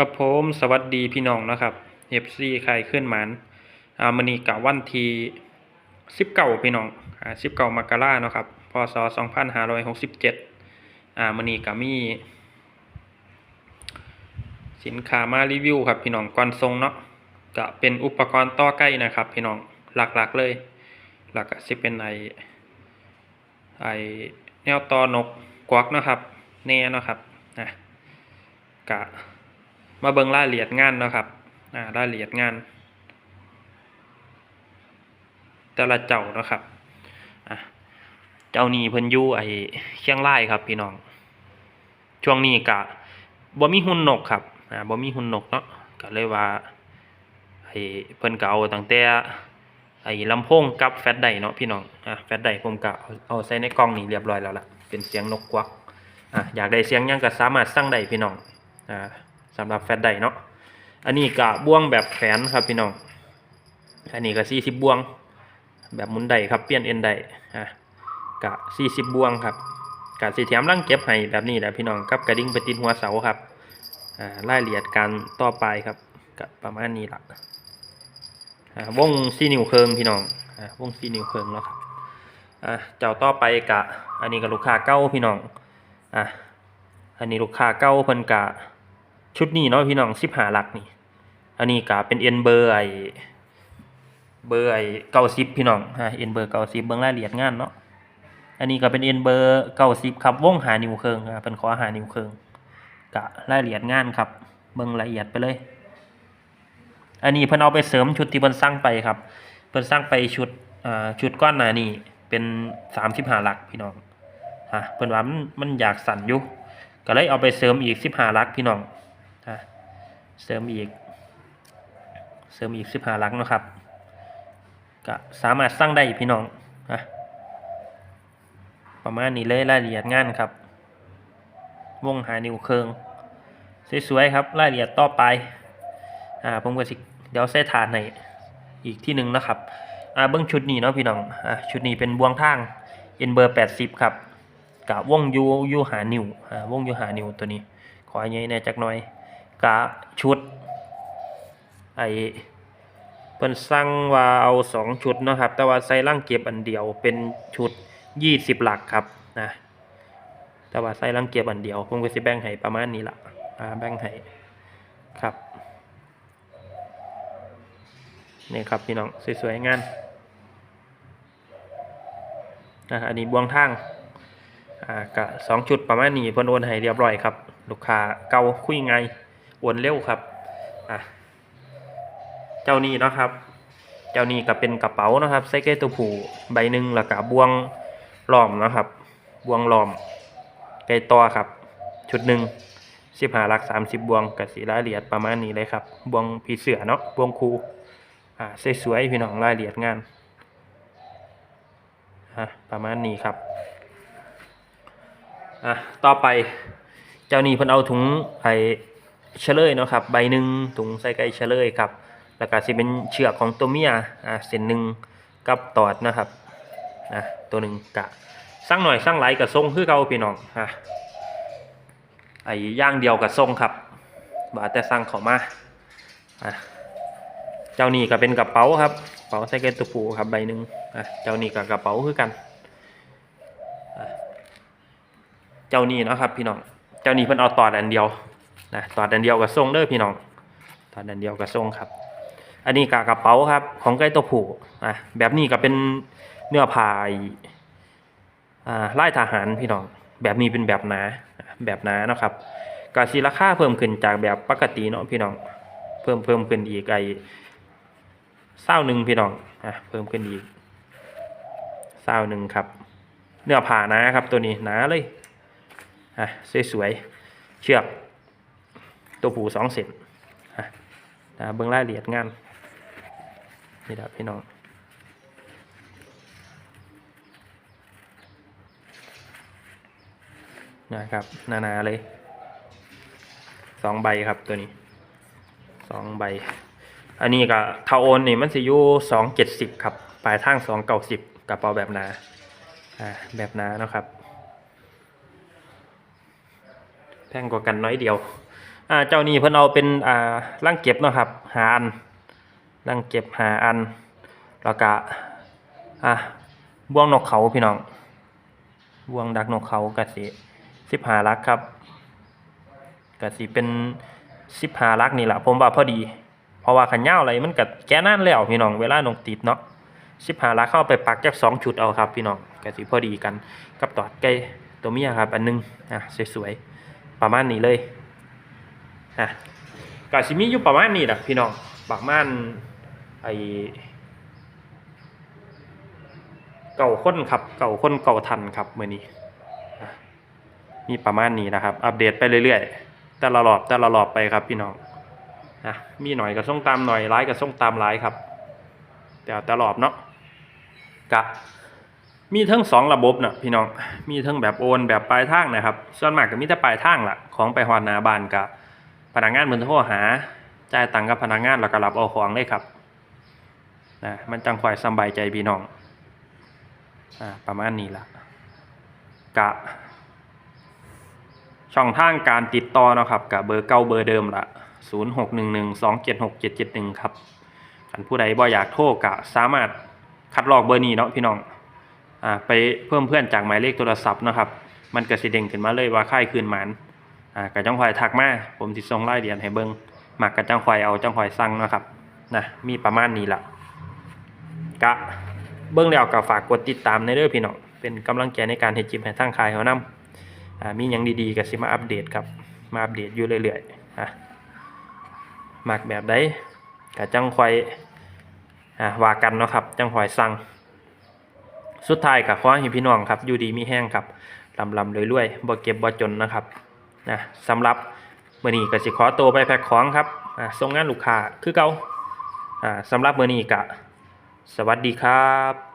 ครับผมสวัสดีพี่น้องนะครับเอฟซีใครขึ้นหมันอ่ามันนี้กับวันที่สิบเก้าพี่น้องอ่าสิบเก้ามกราเนาะครับพศสองพันห้าร้อยหกสิบเจ็ดอ่ามันนี้กับมีสินค้ามารีวิวครับพี่น้องก่อนทรงเนาะก็เป็นอุปกรณ์ต่อใกล้นะครับพี่น้องหลักๆเลย หลักสิเป็นไอไอแนวต่อนกกวักเนาะครับแน่เนาะครับนะกะ มาเบิ่งรายละเอียดงานเนาะครับอ่ารายละเอียดงาน แต่ละเจ้าเนาะครับอะเจ้านี้เพิ่นอยู่ไอ้เชียงรายครับพี่น้อง ช่วงนี้กะบ่มีหุ่นนกครับอ่าบ่มีหุ่นนกเนาะก็เลยว่าไอ้เพิ่นก็เอาตั้งแต่ไอ้ลำโพงกับแฟลชไดเนาะพี่น้องอะแฟลชไดผมก็เอาเอาใส่ในกล่องนี่เรียบร้อยแล้วล่ะเป็นเสียงนกกวักอะอยากได้เสียงยังก็สามารถสั่งได้พี่น้องอ่า สำหรับแฟลชไดเนาะอันนี้กะบ่วงแบบแขนครับพี่น้องอันนี้ก็สี่สิบบ่วง แบบหมุนได้ครับเปลี่ยนเอ็นได้อะกะสี่สิบบ่วงครับกะสีแถมร่างเก็บให้แบบนี้แหละพี่น้องกับกระดิ่งไปติดหัวเสาครับอ่ารายละเอียดการต่อไปครับกะประมาณนี้ละอ่าวงซีนิ้วเคิงพี่น้องอ่าวงซีนิ้วเคิงแล้วครับอะเจ้าต่อไปกะ อันนี้ก็ลูกค้าเก้าพี่น้องอะอันนี้ลูกค้าเก้าเพิ่นกะ ชุดนี้เนาะพี่น้องสิบหาหลักนี่ อันนี้กะเป็นเอ็นเบอร์ไอเบอร์ไอเก้าสิบพี่น้องฮะเอ็นเบอร์เก้าสิบเบื้องรายละเอียดงานเนาะอันนี้ก็เป็นเอ็นเบอร์เก้าสิบครับวงหานิ้วเคิงครับเป็นขอหานิ้วเคิงกะรายละเอียดงานครับ เบิ่งละเอียดไปเลย อันนี้เพิ่นเอาไปเสริมชุดที่เพิ่นสร้างไปครับเพิ่นสร้างไปชุดอ่าชุดก้อนหน้านี่เป็นสามสิบห้าหลักพี่น้องฮะเพิ่นว่ามันมันอยากสั่นอยู่ก็เลยเอาไปเสริมอีกสิบห้าลักพี่น้องะเสริมอีก เสริมอีกสิบห้าลักนะครับก็สามารถสร้างได้พี่น้องอะประมาณนี้เลยรายละเอียดงานครับ วงหานิวเคิงสวยๆครับรายละเอียดต่อไปอ่าผมก็สิเดี๋ยวใส่ฐานในอีกที่หนึ่งนะครับอ่าเบื้องชุดนี้เนาะพี่น้องอ่าชุดนี้เป็นบวงทางเอ็นเบอร์แปดสิบครับกะวงยูยูหานิวอ่าวงยูหานิวตัวนี้ ขอใหญ่แน่จักหน่อย กะชุด ไอเพิ่นสั่งว่าเอาสองชุดนะครับ แต่ว่าใส่ร่างเก็บอันเดียวเป็นชุดยี่สิบหลักครับนะแต่ว่าใส่ร่างเก็บอันเดียวผมก็สิแบ่งให้ประมาณนี้ละอ่าแบ่งให้ครับนี่ครับพี่น้องสวยๆงานอ่าอันนี้บวงทางอ่ากะสองชุดประมาณนี้เพิ่นโอนให้เรียบร้อยครับ ลูกค้าเก่าคุยไงายโอนเร็วครับอะเจ้านี้เนาะครับ เจ้านี้ก็เป็นกระเป๋านะครับใส่เกตัวผูใบหนึ่งแล้วก็บวงล้อมนะครับบวงล้อมไก่ต่อครับ ชุดหนึ่งสิบหาลักสามสิบบวงกับสีรายละเอียดประมาณนี้เลยครับ บวงผีเสือเนาะบวงคูอ่าสวยๆพี่น้องรายละเอียดงานอะประมาณนี้ครับอะต่อไปเจ้านี้เพิ่นเอาถุงไอ เฉลยเนาะครับใบหนึ่งถุงใส่ไก่เฉลยครับ แล้วก็สิเป็นเชือกของตัวเมียอะเส้นหนึ่งกับตอดนะครับอะตัวหนึ่งกะสั่งหน่อยสั่งหลายกับทรงคือเก่าพี่น้องอะไอ้ย่างเดียวกับทรงครับบ่าแต่สั่งเขามาอะเจ้านี้ก็เป็นกระเป๋าครับกระเป๋าใส่ไก่ตัวผูครับใบหนึ่งอะเจ้านี้กับกระเป๋าคือกันเจ้านี่นะครับพี่น้อง เจ้านี่เพิ่นเอาตอดอันเดียว นะตอดอันเดียวกับทรงเด้อพี่น้องตอดอันเดียวกับทรงครับ อันนี้กากระเป๋าครับ ของไก่ตัวผู้อะแบบนี้ก็เป็นเนื้อผ้าอ่าลายทหารพี่น้อง แบบนี้เป็นแบบหนาแบบหนานะครับกาสีราคาเพิ่มขึ้นจากแบบปกติเนาะพี่น้อง เพิ่มเพิ่มขึ้นอีกไอเศร้าหนึ่งพี่น้องอะเพิ่มขึ้นอีกเศร้าหนึ่งครับ เนื้อผ้านาครับตัวนี้หนาเลยอะสวยๆเชือก ตัวผูสองเส้นอะนะเบื้องรายละเอียดงานนี่แหละพี่น้องนะครับนาๆเลยสองใบครับตัวนี้สองใบ อันนี้ก็เทาโอนนี่มันสิอยู่สองเจ็ดสิบครับปลายทางสองเก้าสิบกระเป๋าแบบหนาอ่าแบบหนาเนาะครับ แพงกว่ากันน้อยเดียว อ่าเจ้านี่เพิ่นเอาเป็นอ่าร่างเก็บนะครับหาอันร่างเก็บหาอัน แล้วก็อะบ่วงนกเขาพี่น้องบ่วงดักนกเขาก็สิ15ลักครับก็สิเป็น15ลักนี่แหละผมว่าพอดี เพราะว่าขันยาอะไรมันก็แก่นานแล้วพี่น้องเวลานกติดเนาะ15ลักเข้าไปปักจักสองชุดเอาครับ พี่น้องก็สิพอดีกันกับตอดไก่ตัวเมียครับ อันหนึงอะสวยๆประมาณนี้เลย ฮะกาชิมีอยู่ประมาณนี้แหละพี่น้องประมาณไอเก่าคนครับเก่าคนเก่าทันครับเมื่อนี้อะมีประมาณนี้นะครับ อัปเดตไปเรื่อยๆ แต่ละรอบแต่ละรอบไปครับพี่น้องอะมีหน่อยก็ส่งตามหน่อยร้ายก็ส่งตามร้ายครับ แต่แต่รอบเนาะกะมีทั้งสองระบบนะพี่น้องมีทั้งแบบโอนแบบปลายทางนะครับ ส่วนมากก็มีแต่ปลายทางล่ะของไปฮอนาบานกับ พนักงานเพิ่นโทรหาจ่ายตังค์กับพนักงานแล้วก็รับเอาของเลยครับนะมันจังคอยสบายใจพี่น้องอ่าประมาณนี้ละกะ ช่องทางการติดต่อนะครับกับเบอร์เก่าเบอร์เดิมละ0611276771 ครับอันผู้ใดบ่อยากโทรกะสามารถคัดลอกเบอร์นี้เนาะพี่น้องอ่าไปเพิ่มเพื่อนจากหมายเลขโทรศัพท์นะครับ มันก็สิเด้งขึ้นมาเลยว่าค่ายคืนหมัน อ่ากระจังคอยทักมาผมสิส่งรายละเอียดให้เบิ่งหมักกระจังคอยเอาจังคอยสั่งนะครับนะมีประมาณนี้ละกะเบิ่งแล้วก็ฝากกดติดตามในเด้อพี่น้องเป็นกำลังใจในการเฮ็ดจิบให้ทางคายเฮานำอ่ามีหยังดีๆก็สิมาอัปเดตครับมาอัปเดตอยู่เรื่อยๆอะมักแบบใดก็จังคอยอ่าว่ากันเนาะครับจังคอยสั่งสุดท้ายกับขอให้พี่น้องครับอยู่ดีมีแห้งครับลำลำรวยๆบ่เก็บบ่จนนะครับ นะสำหรับมื่อนี้ก็สิขอตัวไปแพ็คของครับอ่าส่งงานลูกค้าคือเก่าอ่าสำหรับมื่อนี้ก็สวัสดีครับ